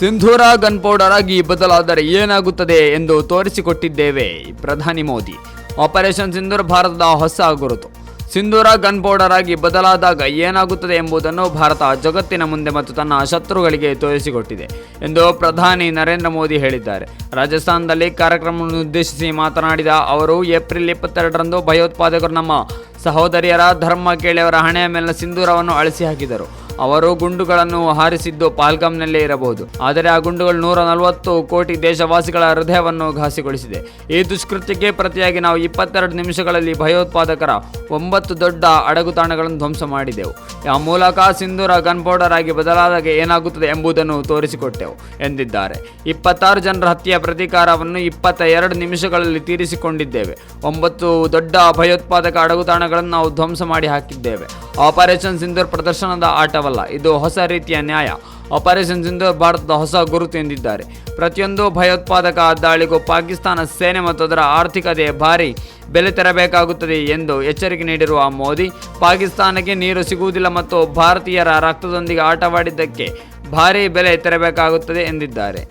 ಸಿಂಧೂರ gun powder ಆಗಿ ಬದಲಾದರೆ ಏನಾಗುತ್ತದೆ ಎಂದು ತೋರಿಸಿಕೊಟ್ಟಿದ್ದೇವೆ, ಪ್ರಧಾನಿ ಮೋದಿ. ಆಪರೇಷನ್ ಸಿಂಧೂರ್ ಭಾರತದ ಹೊಸ ಗುರುತು. ಸಿಂಧೂರ ಗನ್ ಪೌಡರ್ ಆಗಿ ಬದಲಾದಾಗ ಏನಾಗುತ್ತದೆ ಎಂಬುದನ್ನು ಭಾರತ ಜಗತ್ತಿನ ಮುಂದೆ ಮತ್ತು ತನ್ನ ಶತ್ರುಗಳಿಗೆ ತೋರಿಸಿಕೊಟ್ಟಿದೆ ಎಂದು ಪ್ರಧಾನಿ ನರೇಂದ್ರ ಮೋದಿ ಹೇಳಿದ್ದಾರೆ. ರಾಜಸ್ಥಾನದಲ್ಲಿ ಕಾರ್ಯಕ್ರಮವನ್ನು ಉದ್ದೇಶಿಸಿ ಮಾತನಾಡಿದ ಅವರು, ಏಪ್ರಿಲ್ ಇಪ್ಪತ್ತೆರಡರಂದು ಭಯೋತ್ಪಾದಕರು ನಮ್ಮ ಸಹೋದರಿಯರ ಧರ್ಮ ಕೇಳಿಯವರ ಹಣೆಯ ಮೇಲಿನ ಸಿಂಧೂರವನ್ನು ಅಳಿಸಿ ಹಾಕಿದರು. ಅವರು ಗುಂಡುಗಳನ್ನು ಹಾರಿಸಿದ್ದು ಪಾಲ್ಗಾಮ್ನಲ್ಲೇ ಇರಬಹುದು. ಆದರೆ ಆ ಗುಂಡುಗಳು ನೂರ ನಲವತ್ತು ಕೋಟಿ ದೇಶವಾಸಿಗಳ ಹೃದಯವನ್ನು ಘಾಸಿಗೊಳಿಸಿದೆ. ಈ ದುಷ್ಕೃತ್ಯಕ್ಕೆ ಪ್ರತಿಯಾಗಿ ನಾವು ಇಪ್ಪತ್ತೆರಡು ನಿಮಿಷಗಳಲ್ಲಿ ಭಯೋತ್ಪಾದಕರ ಒಂಬತ್ತು ದೊಡ್ಡ ಅಡಗುತಾಣಗಳನ್ನು ಧ್ವಂಸ ಮಾಡಿದೆವು. ಆ ಮೂಲಕ ಸಿಂಧೂರ ಗನ್ ಪೌಡರ್ ಆಗಿ ಬದಲಾದಾಗ ಏನಾಗುತ್ತದೆ ಎಂಬುದನ್ನು ತೋರಿಸಿಕೊಟ್ಟೆವು ಎಂದಿದ್ದಾರೆ. ಇಪ್ಪತ್ತಾರು ಜನರ ಹತ್ಯೆಯ ಪ್ರತೀಕಾರವನ್ನು ಇಪ್ಪತ್ತ ಎರಡು ನಿಮಿಷಗಳಲ್ಲಿ ತೀರಿಸಿಕೊಂಡಿದ್ದೇವೆ. ಒಂಬತ್ತು ದೊಡ್ಡ ಭಯೋತ್ಪಾದಕ ಅಡಗುತಾಣಗಳನ್ನು ನಾವು ಧ್ವಂಸ ಮಾಡಿ ಹಾಕಿದ್ದೇವೆ. ಆಪರೇಷನ್ ಸಿಂಧೂರ್ ಪ್ರದರ್ಶನದ ಆಟವಲ್ಲ, ಇದು ಹೊಸ ರೀತಿಯ ನ್ಯಾಯ. ಆಪರೇಷನ್ ಸಿಂಧೂರ್ ಭಾರತದ ಹೊಸ ಗುರುತು ಎಂದಿದ್ದಾರೆ. ಪ್ರತಿಯೊಂದು ಭಯೋತ್ಪಾದಕ ದಾಳಿಗೂ ಪಾಕಿಸ್ತಾನ ಸೇನೆ ಮತ್ತು ಅದರ ಆರ್ಥಿಕತೆ ಭಾರಿ ಬೆಲೆ ತೆರಬೇಕಾಗುತ್ತದೆ ಎಂದು ಎಚ್ಚರಿಕೆ ನೀಡಿರುವ ಮೋದಿ, ಪಾಕಿಸ್ತಾನಕ್ಕೆ ನೀರು ಸಿಗುವುದಿಲ್ಲ ಮತ್ತು ಭಾರತೀಯರ ರಕ್ತದೊಂದಿಗೆ ಆಟವಾಡಿದ್ದಕ್ಕೆ ಭಾರಿ ಬೆಲೆ ತೆರಬೇಕಾಗುತ್ತದೆ ಎಂದಿದ್ದಾರೆ.